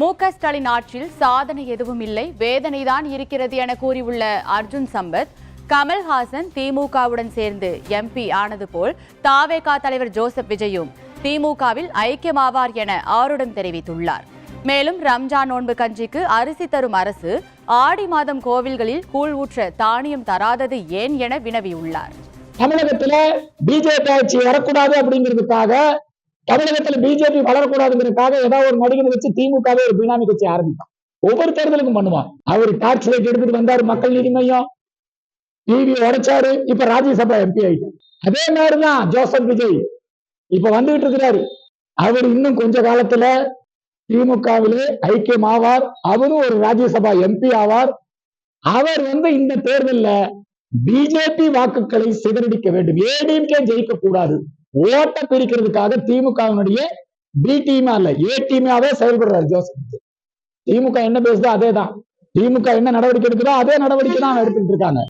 மு க ஸ்டாலின் ஆட்சியில் சாதனை எதுவும் இல்லை வேதனைதான் இருக்கிறது என கூறியுள்ள அர்ஜுன் சம்பத் கமல்ஹாசன் திமுகவுடன் சேர்ந்து எம்பி ஆனது போல் தாவேகா தலைவர் ஜோசப் விஜயும் திமுகவில் ஐக்கியமாவார் என ஆருடம் தெரிவித்துள்ளார். மேலும் ரம்ஜான் நோன்பு கஞ்சிக்கு அரிசி தரும் அரசு ஆடி மாதம் கோவில்களில் கூழ் ஊற்ற தானியம் தராதது ஏன் என வினவியுள்ளார். தமிழகத்தில் பிஜேபி ஆட்சி வரக்கூடாது அப்படிங்கிறதுக்காக தமிழகத்துல பிஜேபி வளரக்கூடாதுங்கிறதுக்காக ஏதாவது ஒரு நடிகனை வச்சு திமுகவே ஒரு பினாமி கட்சி ஆரம்பிப்பான் ஒவ்வொரு தேர்தலுக்கும் பண்ணுவான். அவர் டார்ச் லைட் எடுத்துட்டு வந்தாரு மக்கள் நீதி மையம். டிவி உடைச்சாரு இப்ப ராஜ்யசபா எம்பி ஆயிட்டார். அதே மாதிரிதான் ஜோசப் விஜய். இப்ப வந்துகிட்டு இருக்கிறாரு. அவர் இன்னும் கொஞ்ச காலத்துல திமுகவிலே ஐக்கியம் ஆவார். அவரும் ஒரு ராஜ்யசபா எம்பி ஆவார். அவர் வந்து இந்த தேர்தலில் பிஜேபி வாக்குகளை சிதறடிக்க வேண்டும். ஏடிஎம்கே ஜெயிக்க கூடாது ஓட்ட பிரிக்கிறதுக்காக திமுகவினுடைய பி டீமா இல்ல ஏ டீமாவே செயல்படுறாரு ஜோசப். திமுக என்ன பேசுதோ அதே தான் திமுக என்ன நடவடிக்கை எடுக்குதோ அதே நடவடிக்கை தான் எடுத்துட்டு இருக்காங்க.